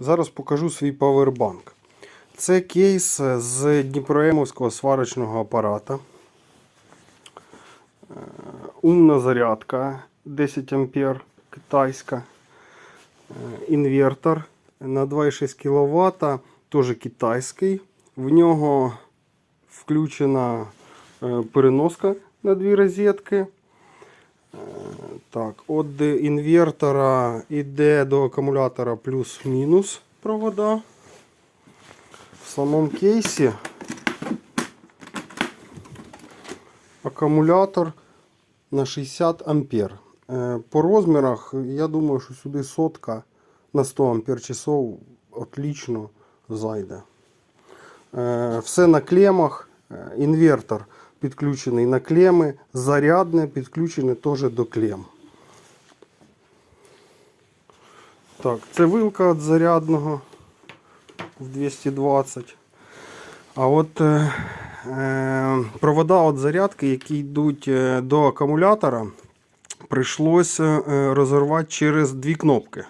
Зараз покажу свій павербанк. Це кейс з Дніпроємовського сварочного апарата. Е, Умна зарядка 10 А китайська. Е, Інвертор на 2,6 кВт, теж китайський. В нього включена е, переноска на дві розетки. Так, від інвертора йде до акумулятора плюс-мінус провода. В самому кейсі акумулятор на 60 ампер. Е, По розмірах, я думаю, що сюди сотка на 100 ампер часов отлично зайде. Е, Все на клемах. Е, Інвертор підключений на клеми, зарядне підключене теж до клем. Так, це вилка від зарядного в 220. А от е, е, провода від зарядки, які йдуть е, до акумулятора, прийшлося е, розірвати через дві кнопки.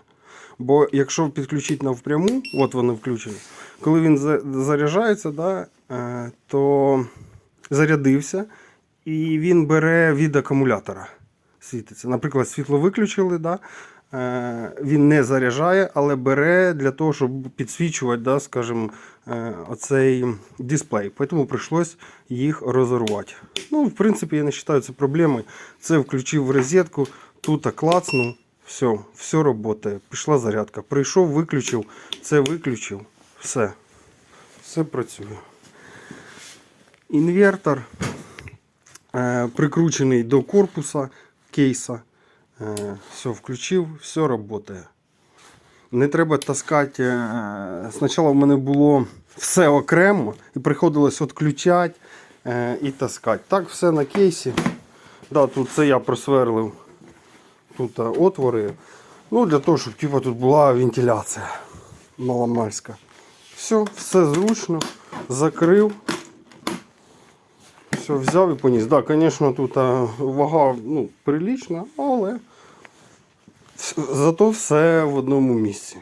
Бо якщо підключити навпряму, от вони включені, коли він заряджається, да, то зарядився і він бере від акумулятора. Світиться. Наприклад, світло виключили, да, е, він не заряджає, але бере для того, щоб підсвічувати, да, скажімо, е, оцей дисплей. Тому прийшлось їх розірвати. Ну, в принципі, я не вважаю це проблемою. Це включив в розетку, тут клацнув, все, все працює. Пішла зарядка. Прийшов, виключив, це виключив, все. Все працює. Інвертор е, прикручений до корпуса кейса. Е, все, включив, все працює. Не треба таскати. Е, спочатку в мене було все окремо і приходилось відключати і таскати. Так, все на кейсі. Да, тут це я просверлив тут отвори. Ну, для того, щоб типу, тут була вентиляція маломальська. Все, все зручно. Закрив. Все, взяв і поніс. Так, да, звісно, тут вага ну, прилічна, але зато все в одному місці.